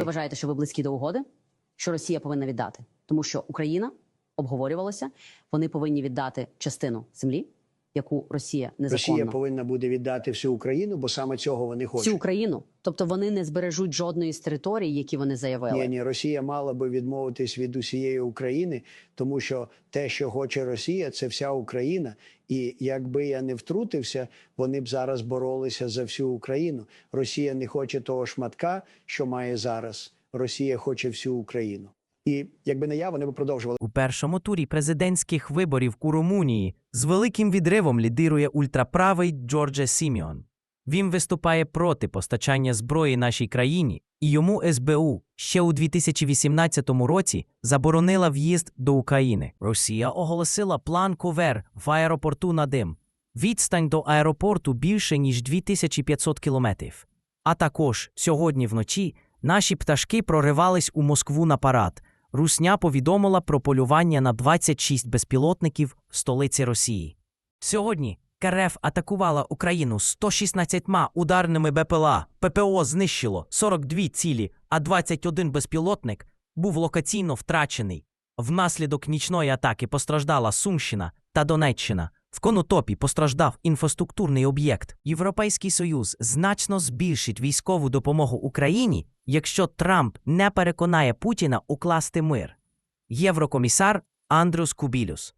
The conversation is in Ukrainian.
Ви вважаєте, що ви близькі до угоди, що Росія повинна віддати, тому що Україна обговорювалася, вони повинні віддати частину землі, яку Росія незаконно Росія повинна буде віддати всю Україну, бо саме цього вони хочуть. всю Україну. Тобто вони не збережуть жодної з територій, які вони заявили. Ні, ні, Росія мала би відмовитись від усієї України, тому що те, що хоче Росія, це вся Україна. І якби я не втрутився, вони б зараз боролися за всю Україну. Росія не хоче того шматка, що має зараз. Росія хоче всю Україну. І якби не я, вони б продовжували. У першому турі президентських виборів у Румунії з великим відривом лідирує ультраправий Джордже Сіміон. Він виступає проти постачання зброї нашій країні, і йому СБУ ще у 2018 році заборонила в'їзд до України. Росія оголосила план ковер в аеропорту Надим. Відстань до аеропорту більше ніж 2500 кілометрів. А також сьогодні вночі наші пташки проривались у Москву на парад. Русня повідомила про полювання на 26 безпілотників в столиці Росії. Сьогодні КРФ атакувала Україну 116 ударними БПЛА. ППО знищило 42 цілі, а 21 безпілотник був локаційно втрачений. Внаслідок нічної атаки постраждала Сумщина та Донеччина. В Конотопі постраждав інфраструктурний об'єкт. Європейський Союз значно збільшить військову допомогу Україні, якщо Трамп не переконає Путіна укласти мир. Єврокомісар Андрюс Кубілюс